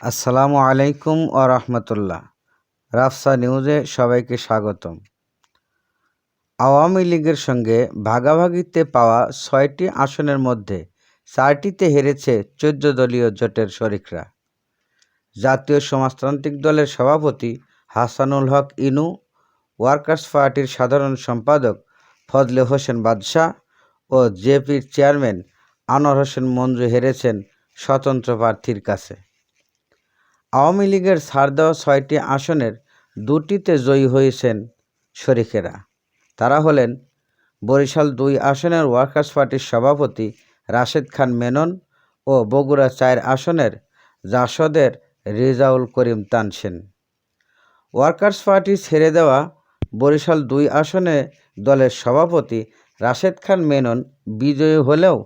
আসসালামু আলাইকুম ও রহমতুল্লাহ। রাফসা নিউজে সবাইকে স্বাগতম। আওয়ামী লীগের সঙ্গে ভাগাভাগিতে পাওয়া ছয়টি আসনের মধ্যে চারটিতে হেরেছে চোদ্দ দলীয় জোটের শরিকরা। জাতীয় সমাজতান্ত্রিক দলের সভাপতি হাসানুল হক ইনু, ওয়ার্কার্স পার্টির সাধারণ সম্পাদক ফজলে হোসেন বাদশাহ ও জেপির চেয়ারম্যান আনোয়ার হোসেন মঞ্জু হেরেছেন স্বতন্ত্র প্রার্থীর কাছে। আওয়ামী লীগের ছাড় দেওয়া ছয়টি আসনের দুটিতে জয়ী হয়েছেন শরিকেরা। তারা হলেন বরিশাল দুই আসনের ওয়ার্কার্স পার্টির সভাপতি রাশেদ খান মেনন ও বগুড়া চার আসনের জাসদের রেজাউল করিম তানসেন ওয়ার্কার্স পার্টি ছেড়ে দেওয়া বরিশাল দুই আসনে দলের সভাপতি রাশেদ খান মেনন বিজয়ী হলেও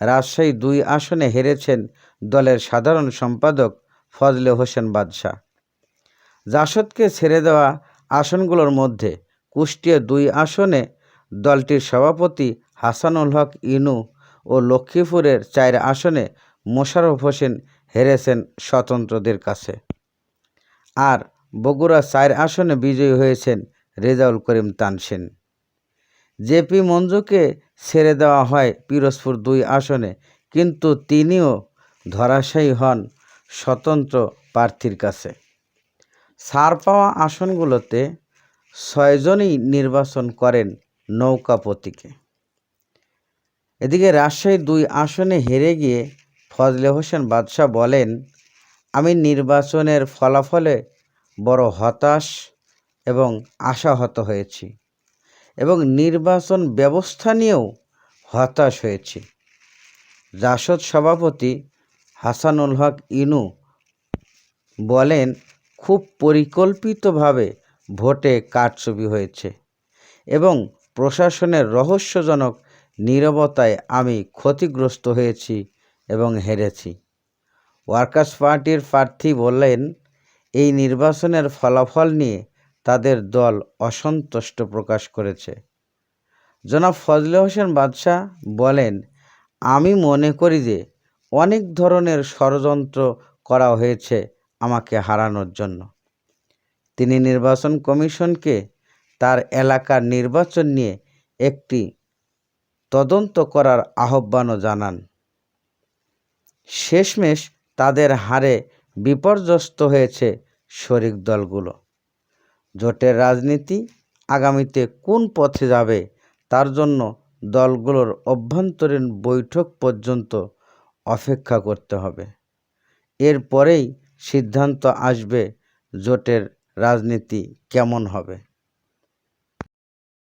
রাজশাহী দুই আসনে হেরেছেন দলের সাধারণ সম্পাদক ফজলে হোসেন বাদশাহ। জাসদকে ছেড়ে দেওয়া আসনগুলোর মধ্যে কুষ্টিয়া দুই আসনে দলটির সভাপতি হাসানুল হক ইনু ও লক্ষ্মীপুরের চার আসনে মোশাররফ হোসেন হেরেছেন স্বতন্ত্রদের কাছে। আর বগুড়া চার আসনে বিজয়ী হয়েছেন রেজাউল করিম তানসেন। জেপি মঞ্জুকে ছেড়ে দেওয়া হয় পিরোজপুর দুই আসনে, কিন্তু তিনিও ধরাশায়ী হন স্বতন্ত্র প্রার্থীর কাছে। ছাড় পাওয়া আসনগুলোতে ছয়জনই নির্বাচন করেন নৌকা প্রতীকে। এদিকে রাজশাহী দুই আসনে হেরে গিয়ে ফজলে হোসেন বাদশাহ বলেন, আমি নির্বাচনের ফলাফলে বড় হতাশ এবং আশাহত হয়েছি এবং নির্বাচন ব্যবস্থা নিয়েও হতাশ হয়েছি। জাসদ সভাপতি হাসানুল হক ইনু বলেন, খুব পরিকল্পিতভাবে ভোটে কারচুপি হয়েছে এবং প্রশাসনের রহস্যজনক নীরবতায় আমি ক্ষতিগ্রস্ত হয়েছি এবং হেরেছি। ওয়ার্কার্স পার্টির প্রার্থী বললেন, এই নির্বাচনের ফলাফল নিয়ে তাদের দল অসন্তুষ্ট প্রকাশ করেছে। জনাব ফজলে হোসেন বাদশাহ বলেন, আমি মনে করি যে অনেক ধরনের ষড়যন্ত্র করা হয়েছে আমাকে হারানোর জন্য। তিনি নির্বাচন কমিশনকে তার এলাকার নির্বাচন নিয়ে একটি তদন্ত করার আহ্বানও জানান। শেষমেশ তাদের হারে বিপর্যস্ত হয়েছে শরিক দলগুলো। জোটের রাজনীতি আগামীতে কোন পথে যাবে তার জন্য দলগুলোর অভ্যন্তরীণ বৈঠক পর্যন্ত অপেক্ষা করতে হবে। এরপরেই সিদ্ধান্ত আসবে জোটের রাজনীতি কেমন হবে।